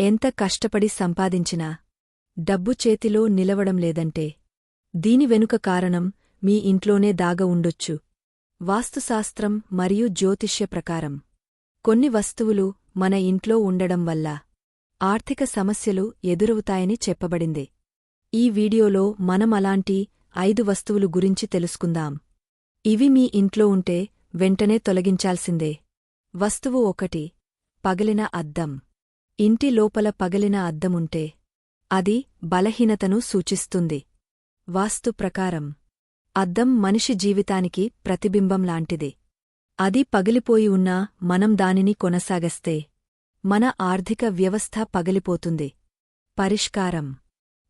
ఎంత కష్టపడి సంపాదించినా డబ్బు చేతిలో నిలవడం లేదంటే. దీని వెనుక కారణం మీ ఇంట్లోనే దాగ ఉండొచ్చు. వాస్తుశాస్త్రం మరియు జ్యోతిష్య ప్రకారం. కొన్ని వస్తువులు మన ఇంట్లో ఉండడం వల్ల ఆర్థిక సమస్యలు ఎదురవుతాయని చెప్పబడింది. ఈ వీడియోలో మనం అలాంటి ఐదు వస్తువులు గురించి తెలుసుకుందాం. ఇవి మీ ఇంట్లో ఉంటే వెంటనే తొలగించాల్సిందే. వస్తువు ఒకటి పగిలిన అద్దం. ఇంటి లోపల పగిలిన అద్దముంటే అది బలహీనతను సూచిస్తుంది. వాస్తు ప్రకారం అద్దం మనిషి జీవితానికి ప్రతిబింబంలాంటిది అది పగిలిపోయి ఉన్నా మనం దానిని కొనసాగస్తే మన ఆర్థిక వ్యవస్థ పగిలిపోతుంది. పరిష్కారం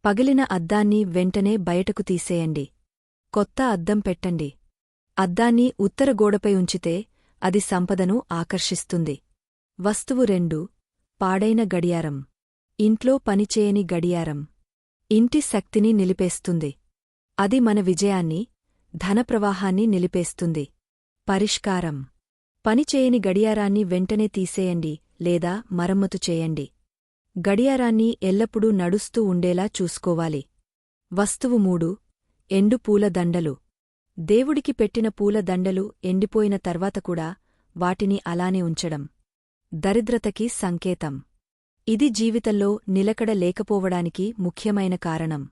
పగిలిన అద్దాన్ని వెంటనే బయటకు తీసేయండి. కొత్త అద్దం పెట్టండి. అద్దాన్ని ఉత్తర గోడపై ఉంచితే అది సంపదను ఆకర్షిస్తుంది. వస్తువు రెండు పాడైన గడియారం. ఇంట్లో పనిచేయని గడియారం. ఇంటి శక్తిని నిలిపేస్తుంది. అది మన విజయాన్ని ధనప్రవాహాన్ని నిలిపేస్తుంది. పరిష్కారం. పనిచేయని గడియారాన్ని వెంటనే తీసేయండి లేదా మరమ్మతు చేయండి. గడియారాన్ని ఎల్లప్పుడూ నడుస్తూ ఉండేలా చూసుకోవాలి. వస్తువు మూడు. ఎండు పూల దండలు దేవుడికి పెట్టిన పూల దండలు ఎండిపోయిన తర్వాత కూడా వాటిని అలానే ఉంచడం. దరిద్రతకి సంకేతం. ఇది జీవితంలో నిలకడ లేకపోవడానికి ముఖ్యమైన కారణం.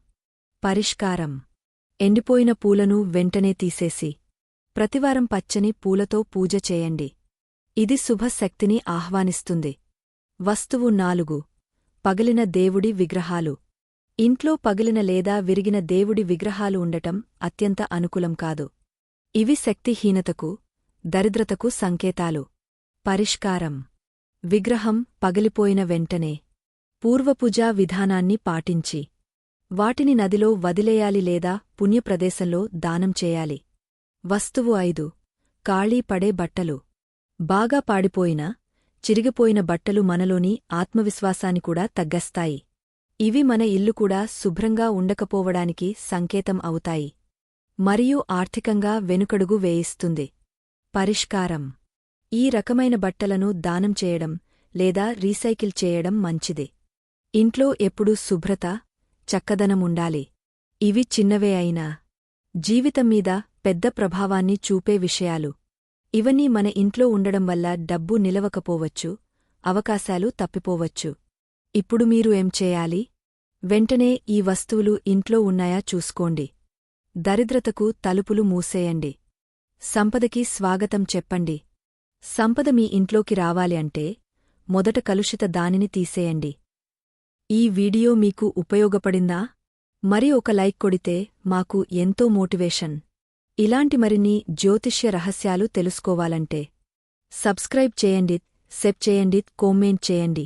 పరిష్కారం. ఎండిపోయిన పూలను వెంటనే తీసేసి ప్రతివారం పచ్చని పూలతో పూజ చేయండి. ఇది శుభశక్తిని ఆహ్వానిస్తుంది. వస్తువు నాలుగు. పగిలిన దేవుడి విగ్రహాలు. ఇంట్లో పగిలిన లేదా విరిగిన దేవుడి విగ్రహాలు ఉండటం అత్యంత అనుకూలం కాదు. ఇవి శక్తిహీనతకు దరిద్రతకు సంకేతాలు. పరిష్కారం. విగ్రహం పగిలిపోయిన వెంటనే పూర్వపూజా విధానాన్ని పాటించి వాటిని నదిలో వదిలేయాలి లేదా పుణ్యప్రదేశంలో దానం చేయాలి. వస్తువు ఐదు. ఖాళీ పడే బట్టలు. బాగా పాడిపోయిన చిరిగిపోయిన బట్టలు మనలోని ఆత్మవిశ్వాసాన్ని కూడా తగ్గస్తాయి. ఇవి మన ఇల్లు కూడా శుభ్రంగా ఉండకపోవడానికి సంకేతం అవుతాయి. మరియు ఆర్థికంగా వెనుకడుగు వేయిస్తుంది. పరిష్కారం. ఈ రకమైన బట్టలను దానం చేయడం లేదా రీసైకిల్ చేయడం మంచిది. ఇంట్లో ఎప్పుడూ శుభ్రత చక్కదనముండాలి. ఇవి చిన్నవే అయినా జీవితం మీద పెద్ద ప్రభావాన్ని చూపే విషయాలు. ఇవన్నీ మన ఇంట్లో ఉండడం వల్ల డబ్బు నిలవకపోవచ్చు అవకాశాలు తప్పిపోవచ్చు. ఇప్పుడు మీరు ఏం చేయాలి? వెంటనే ఈ వస్తువులు ఇంట్లో ఉన్నాయా చూసుకోండి. దరిద్రతకు తలుపులు మూసేయండి. సంపదకి స్వాగతం చెప్పండి. సంపద మీ ఇంట్లోకి రావాలి అంటే మొదట కలుషిత దానిని తీసేయండి. ఈ వీడియో మీకు ఉపయోగపడిందా? మరి ఒక లైక్ కొడితే మాకు ఎంతో మోటివేషన్. ఇలాంటి మరిన్ని జ్యోతిష్య రహస్యాలు తెలుసుకోవాలంటే సబ్స్క్రైబ్ చేయండి సెప్ చేయండి కోమెంట్ చేయండి.